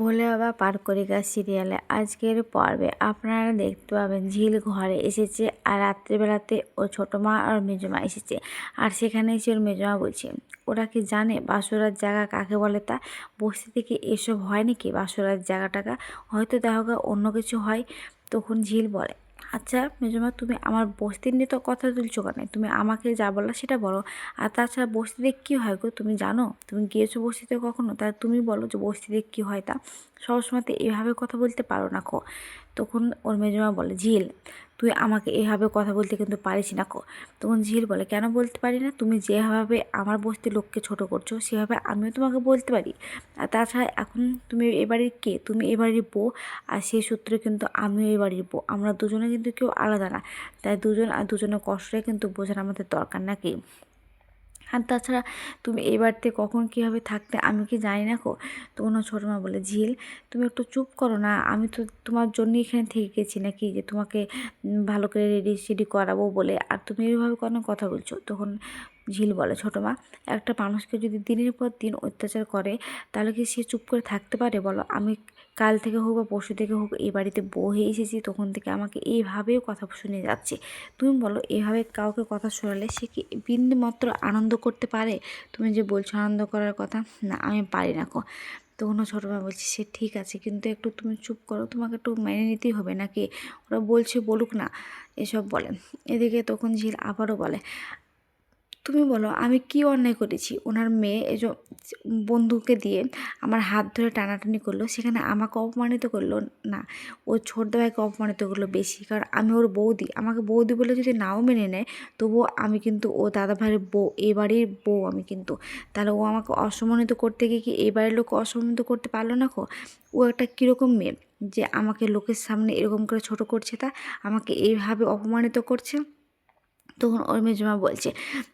ভোলে বাবা পারকরিকা করে সিরিয়ালে। আজকের পর্বে আপনারা দেখতে পাবেন ঝিল ঘরে এসেছে আর রাত্রিবেলাতে ও ছোটো মা আর মেজমা এসেছে। আর সেখানে এসে ওর মেজমা বলছে, ওরা কি জানে বাসুরার জায়গা কাকে বলে তা? বস্তি থেকে এসব হয় নাকি বাসুরার জায়গাটাকা? হয়তো দেখা অন্য কিছু হয়, তখন ঝিল বলে। আচ্ছা মেজমা, তুমি আমার বস্তির নিয়ে তো কথা তুলছো কেন? তুমি আমাকে যা বললা সেটা বলো। আর তাছাড়া বস্তিতে কী হয় গো তুমি জানো? তুমি গিয়েছো বস্তিতে কখনো? তা তুমি বলো যে বস্তিতে কী হয় তা। সবসময় তো এভাবে কথা বলতে পারো না কো। তখন ওর মেজমা বলে, ঝিল, তুই আমাকে এভাবে কথা বলতে কিন্তু পারিস না কো। তখন ঝিল বলে, কেন বলতে পারি না? তুমি যেভাবে আমার বস্তির লোককে ছোট করছ, সেভাবে আমিও তোমাকে বলতে পারি। আর তাছাড়া এখন তুমি এবাড়ির কে? তুমি এবাড়ির বউ, আর সেই সূত্রে কিন্তু আমিও এবাড়ির বউ। আমরা দুজনে কিন্তু কেউ আলাদা না। তাই দুজন আর দুজনের কষ্টটা কিন্তু বোঝার আমাদের দরকার নাকি? আর তাছাড়া তুমি এই বাড়িতে কখন কীভাবে থাকতে আমি কি জানি না কো? তখন ছোটো মা বলে, ঝিল, তুমি একটু চুপ করো না। আমি তো তোমার জন্যই এখানে থেকে গেছি নাকি যে তোমাকে ভালো করে রেডি সেডি করাবো বলে। আর তুমি এইভাবে কোনো কথা বলছো? তখন ঝিল বলে, ছোটো মা, একটা মানুষকে যদি দিনের পর দিন অত্যাচার করে, তাহলে কি সে চুপ করে থাকতে পারে বলো? আমি কাল থেকে হোক বা পরশু থেকে হোক এই বাড়িতে বউ হয়ে এসেছি, তখন থেকে আমাকে এইভাবেও কথা শুনে যাচ্ছে। তুমি বলো, এভাবে কাউকে কথা শোনালে সে কি বিন্দু মাত্র আনন্দ করতে পারে? তুমি যে বলছো আনন্দ করার কথা, না, আমি পারি না কো। তখন ও ছোটো মা বলছে, সে ঠিক আছে, কিন্তু একটু তুমি চুপ করো, তোমাকে একটু মেনে নিতেই হবে নাকি? ওরা বলছে, বলুক না। এসব বলে। এদিকে তখন ঝিল আবারও বলে তুমি বলো, আমি কি অন্যায় করেছি? ওনার মেয়ে যে বন্ধুকে দিয়ে আমার হাত ধরে টানাটানি করল, সেখানে আমাকে অপমানিত করল? না, ও ছোট ভাইকে অপমানিত করল বেশি। কারণ আমি ওর বৌদি, আমাকে বৌদি বলে যদি নাও মেনে নেয়, তবুও আমি কিন্তু ও দাদা ভাইয়ের বউ এই বাড়ির বউ আমি কিন্তু। তাহলে ও আমাকে অসম্মানিত করতে গিয়ে কি এই বাড়ির লোক অসম্মানিত করতে পারল না কো? ও একটা কীরকম মেয়ে যে আমাকে লোকের সামনে এরকম করে ছোট করছে তা, আমাকে এইভাবে অপমানিত করছে? তখন ওর মেজমা বলছে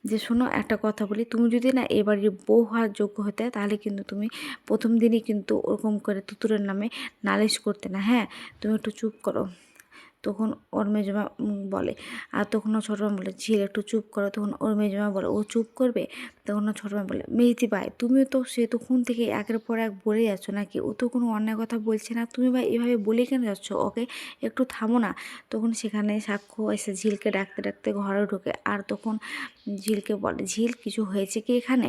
যে, শোনো, একটা কথা বলি। তুমি যদি না এবারে বউ হওয়ার যোগ্য হতে, তাহলে কিন্তু তুমি প্রথম দিনই কিন্তু ওরকম করে তুতুরের নামে নালিশ করতে না হ্যাঁ? তুমি একটু চুপ করো। তখন ওর মেজমা বলে, আর তখন ও ছোটো বলে, ঝিল, একটু চুপ করো। তখন ওর মেজমা বলে, ও চুপ করবে? তখন ও ছোটো বলে, মেহেদি ভাই, তুমিও তো সে তখন থেকে একের পর এক বলে যাচ্ছ নাকি? ও তো কোনো অন্যায় কথা বলছে না। তুমি ভাই এভাবে বলে কেন যাচ্ছ? ওকে একটু থামো না। তখন সেখানে সাক্ষ্য এসে ঝিলকে ডাকতে ডাকতে ঘরে ঢোকে। আর তখন ঝিলকে বলে, ঝিল, কিছু হয়েছে কি এখানে?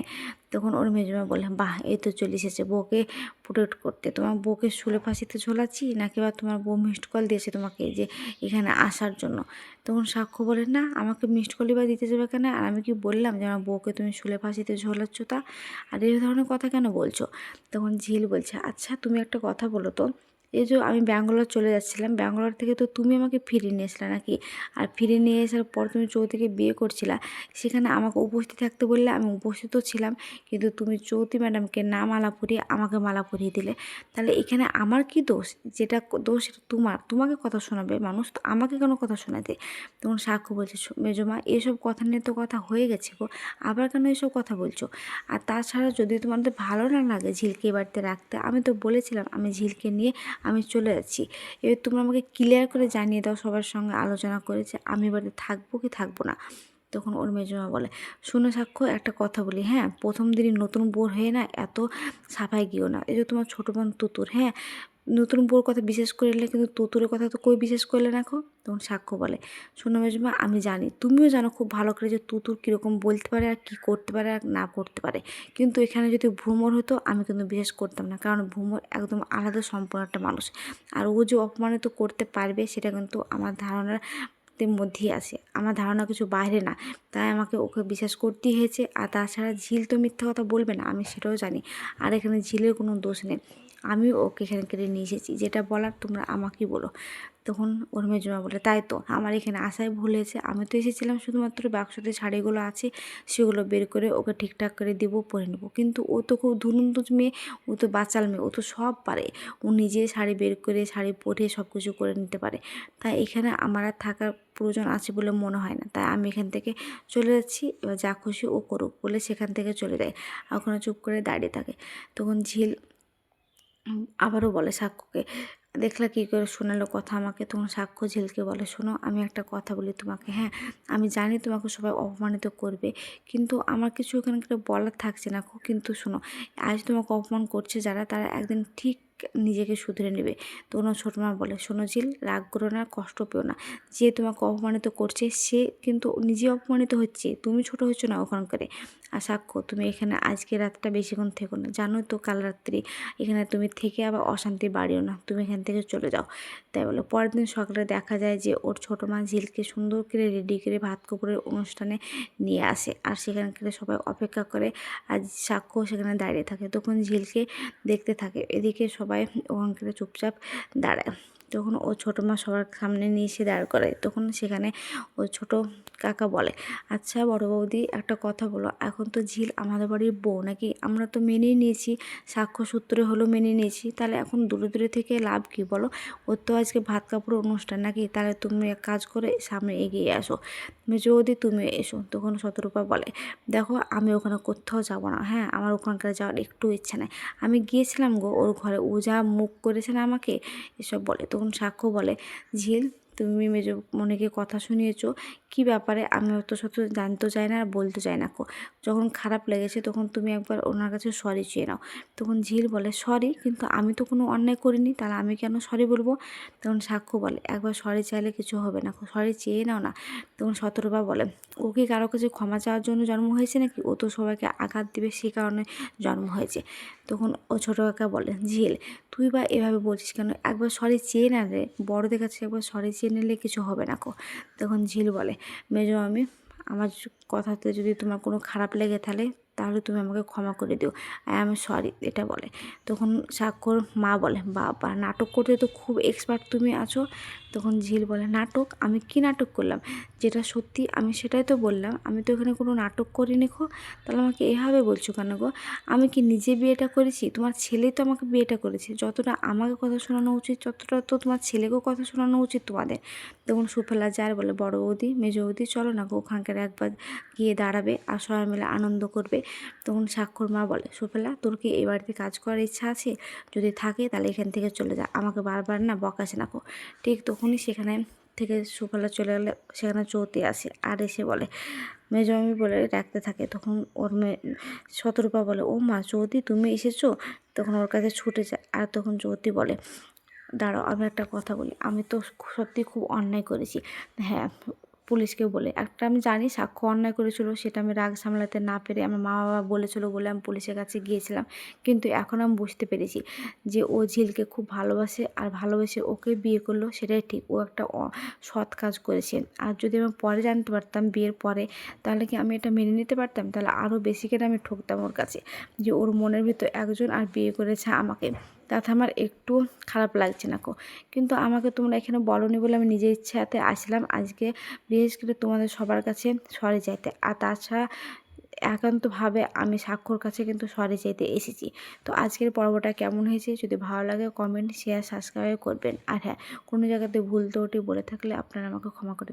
তখন ওর মেজমা বলে বাহ, এই তো চলে এসেছে। বউকে প্রোটেক্ট করতে। তোমার বউকে শুলে ফাঁসিতে ঝোলাচ্ছি নাকি বা তোমার বউ মিসড কল দিয়েছে তোমাকে যে এখানে আসার জন্য? তখন সাক্ষ্য বলে না, আমাকে মিসড কলই বা দিতে যাবে কেন? আর আমি কি বললাম যে, আমার বউকে তুমি শুলে ফাঁসিতে ঝোলাচ্ছ তা? আর এই ধরনের কথা কেন বলছো? তখন ঝিল বলছে আচ্ছা তুমি একটা কথা বলো তো। এই যে আমি ব্যাঙ্গালোর চলে যাচ্ছিলাম, ব্যাঙ্গালোর থেকে তো তুমি আমাকে ফিরিয়ে নিয়ে এসলে নাকি? আর ফিরে নিয়ে আসার পর তুমি চৌতিকে বিয়ে করছিলা, সেখানে আমাকে উপস্থিত থাকতে বললে আমি উপস্থিত ছিলাম, কিন্তু তুমি চৌতি ম্যাডামকে না মালা পরিয়ে আমাকে মালা পরিয়ে দিলে। তাহলে এখানে আমার কি দোষ? যেটা দোষ সেটা তোমার। তোমাকে কথা শোনাবে মানুষ, তো আমাকে কেন কথা শোনাতে? তখন সাক্ষ্য বলছে "শো- মেজমা, এসব কথা নিয়ে তো কথা হয়ে গেছে গো, আবার কেন এসব কথা বলছো? আর তাছাড়া যদি তোমাদের ভালো না লাগে ঝিলকে বাড়িতে রাখতে, আমি তো বলেছিলাম আমি ঝিলকে নিয়ে আমি চলে যাচ্ছি। এবার তোমরা আমাকে ক্লিয়ার করে জানিয়ে দাও সবার সঙ্গে আলোচনা করেছে আমি এবারে থাকব কি থাকব না। তখন ওর মেজমা বলে, শুনে সাক্ষ্য, একটা কথা বলি হ্যাঁ? প্রথম দিনই নতুন বোর হয়ে না এত সাফাই গিয়েও না। এই যে তোমার ছোটো বোন তুতুর হ্যাঁ? নতুন বোর কথা বিশেষ করলে কিন্তু তুতুরের কথা তো কই বিশেষ করলে না খো তখন সাক্ষ্য বলে। শোনো মেজমা, আমি জানি, তুমিও জানো খুব ভালো করে যে তুতুর কীরকম বলতে পারে আর কী করতে পারে আর না করতে পারে। কিন্তু এখানে যদি ভ্রমর হতো, আমি কিন্তু বিশ্বাস করতাম না। কারণ ভ্রমর একদম আলাদা সম্পূর্ণ একটা মানুষ। আর ও যে অপমানিত করতে পারবে, সেটা কিন্তু আমার ধারণার মধ্যেই আছে। আমার ধারণা কিছু বাইরে না। তাই আমাকে ওকে বিশ্বাস করতেই হয়েছে। আর তাছাড়া ঝিল তো মিথ্যা কথা বলবে না, আমি সেটাও জানি। আর এখানে ঝিলের কোনো দোষ নেই। আমি ওকে এখানে কেটে নিয়ে এসেছি, যেটা বলার তোমরা আমাকেই বলো। তখন ওর মেজমা বলে, তাই তো, আমার এখানে ভুল হয়েছে। আমি তো এসেছিলাম শুধুমাত্র বাক্সতে শাড়িগুলো আছে, সেগুলো বের করে ওকে ঠিকঠাক করে দেবো, পরে নেব। কিন্তু ও তো খুব ধুনুন্দুজ মেয়ে, ও তো বাচাল মেয়ে, ও তো সব পারে। ও নিজে শাড়ি বের করে, শাড়ি পরে সব কিছু করে নিতে পারে। তাই এখানে আমার আর থাকার প্রয়োজন আছে বলে মনে হয় না। তাই আমি এখান থেকে চলে যাচ্ছি, এবার যা খুশি ও করুক বলে সেখান থেকে চলে যায়। আর ওখানে চুপ করে দাঁড়িয়ে থাকে। তখন ঝিল আবারও বলে সাক্ষ্যকে, দেখলা কী করে শোনালো কথা আমাকে? তখন সাক্ষ্য ঝিলকে বলে, শোনো, আমি একটা কথা বলি তোমাকে হ্যাঁ? আমি জানি তোমাকে সবাই অপমানিত করবে, কিন্তু আমার কিছু এখানে বলার থাকছে না, কিন্তু শোনো, আজ তোমাকে অপমান করছে যারা, তারা একদিন ঠিক নিজেকে শুধরে নেবে। তখন ছোটো মা বলে, শোনো ঝিল, রাগ করো না, কষ্ট পেও না। যে তোমাকে অপমানিত করছে, সে কিন্তু নিজে অপমানিত হচ্ছে। তুমি ছোট হচ্ছ না ওখানকারে। আর সাক্ষ্য তুমি এখানে আজকে রাতটা বেশিক্ষণ থেকো না। জানো তো কাল রাত্রি। এখানে তুমি থেকে আবার অশান্তি বাড়িও না। তুমি এখান থেকে চলে যাও। তাই বলে। পরের দিন সকালে দেখা যায় যে ওর ছোটো মা ঝিলকে সুন্দর করে রেডি করে ভাত কাপড়ের অনুষ্ঠানে নিয়ে আসে। আর সেখানকার সবাই অপেক্ষা করে। আর সাক্ষ্য সেখানে দাঁড়িয়ে থাকে। তখন ঝিলকে দেখতে থাকে। এদিকে সবাই ওখানকার চুপচাপ দাঁড়ায়। তখন ও ছোটো মা সবার সামনে নিয়ে এসে দাঁড় করে তখন সেখানে ও ছোট কাকা বলে আচ্ছা বড় বৌদি, একটা কথা বলো, এখন তো ঝিল আমাদের বাড়ির বউ নাকি? আমরা তো মেনেই নিয়েছি, সাক্ষ্য সূত্রে হলো মেনে নিয়েছি। তাহলে এখন দূরে দূরে থেকে লাভ কী বলো? ওর তো আজকে ভাত কাপড় অনুষ্ঠান নাকি? তাহলে তুমি এক কাজ করে সামনে এগিয়ে আসো। মেজো বৌদি, তুমি এসো। তখন শতরূপা বলে, দেখো, আমি ওখানে কোথাও যাব না। হ্যাঁ আমার ওখানকার যাওয়ার একটু ইচ্ছা নেই। আমি গিয়েছিলাম গো, ওর ঘরে। ও যা মুখ করেছে না আমাকে? এসব বলে। তখন সাক্ষ্য বলে ঝিল তুমি মেজো মনেকে কথা শুনিয়েছো, কি ব্যাপারে? আমি অত শত জানতে চাই না আর বলতে চাই না যখন খারাপ লেগেছে তখন তুমি একবার ওনার কাছে সরি চেয়ে নাও। তখন ঝিল বলে সরি কিন্তু আমি তো কোনো অন্যায় করিনি, তাহলে আমি কেন সরি বলব? তখন সাক্ষ্য বলে, একবার সরি চাইলে কিছু হবে না সরি চেয়ে নাও না। তখন শতরূপা বলে, ও কি কারও কাছে ক্ষমা চাওয়ার জন্য জন্ম হয়েছে নাকি? ও তো সবাইকে আঘাত দিবে সেই কারণে জন্ম হয়েছে। তখন ও ছোটো কাকা বলে, ঝিল, তুই বা এভাবে বলছিস কেন? একবার সরি চেয়ে না রে, বড়দের কাছে একবার সরি চেয়ে নিলে কিছু হবে না কো। তখন ঝিল বলে, মেজো আমি, আমার কথাতে যদি তোমার কোনো খারাপ লেগে থাকে তাহলে তুমি আমাকে ক্ষমা করে দিও। আই এম সরি, এটা বলে। তখন সাক্ষর মা বলে, বাবা, নাটক করতে তো খুব এক্সপার্ট তুমি আছো। তখন ঝিল বলে, নাটক? আমি কি নাটক করলাম? যেটা সত্যি আমি সেটাই তো বললাম। আমি তো এখানে কোনো নাটক করিনি খো। তাহলে আমাকে এভাবে বলছো কেন গো? আমি কি নিজে বিয়েটা করেছি? তোমার ছেলেই তো আমাকে বিয়েটা করেছে। যতটা আমাকে কথা শোনানো উচিত, ততটা তো তোমার ছেলেকেও কথা শোনানো উচিত তোমাদের। তখন সুফেলা যার বলে, বড় বৌদি, মেজো বৌদি, চলো না গো, ওখানকার একবার গিয়ে দাঁড়াবে আর সবাই মিলে আনন্দ করবে। তখন স্বাক্ষর মা বলে, সুফেলা, তোর কি এই বাড়িতে কাজ করার ইচ্ছা আছে? যদি থাকে তাহলে এখান থেকে চলে যা, আমাকে বারবার না বকাশে না ঠিক তখনই সেখানে থেকে সুফেলা চলে গেলে, সেখানে চৌতি আসে আর এসে বলে, মেজো আমি বলে ডাকতে থাকে। তখন ওর মেয়ে শতরূপা বলে, ও মা চৌতি তুমি এসেছ? তখন ওর কাছে ছুটে যায় আর তখন চৌতি বলে, দাঁড়াও, আমি একটা কথা বলি। আমি তো সত্যি খুব অন্যায় করেছি। হ্যাঁ পুলিশকে বলে। একটা আমি জানি সাক্ষ্য অন্যায় করেছিল, সেটা আমি রাগ সামলাতে না পেরে আমার মা বাবা বলেছিল বলে আমি পুলিশের কাছে গিয়েছিলাম। কিন্তু এখন আমি বুঝতে পেরেছি যে ও ঝিলকে খুব ভালোবাসে আর ভালোবেসে ওকে বিয়ে করল, সেটাই ঠিক। ও একটা সৎ কাজ করেছে। আর যদি আমি পরে জানতে পারতাম বিয়ের পরে, তাহলে কি আমি এটা মেনে নিতে পারতাম? তাহলে আরও বেশি করে আমি ঠকতাম ওর কাছে যে ওর মনের ভিতর একজন আর বিয়ে করেছে আমাকে। তাতে আমার একটু খারাপ লাগছে না কো কিন্তু আমাকে তোমরা এখানে বলনি বলে আমি নিজের ইচ্ছাতে আসলাম। আজকে বিশেষ করে তোমাদের সবার কাছে সরে চাইতে আর তাছাড়া একান্তভাবে আমি স্বাক্ষর কাছে কিন্তু সরে চাইতে এসেছি। তো আজকের পর্বটা কেমন হয়েছে যদি ভালো লাগে কমেন্ট শেয়ার সাবস্ক্রাইব করবেন। আর হ্যাঁ কোনো জায়গাতে ভুল ত্রুটি বলে থাকলে আপনারা আমাকে ক্ষমা করে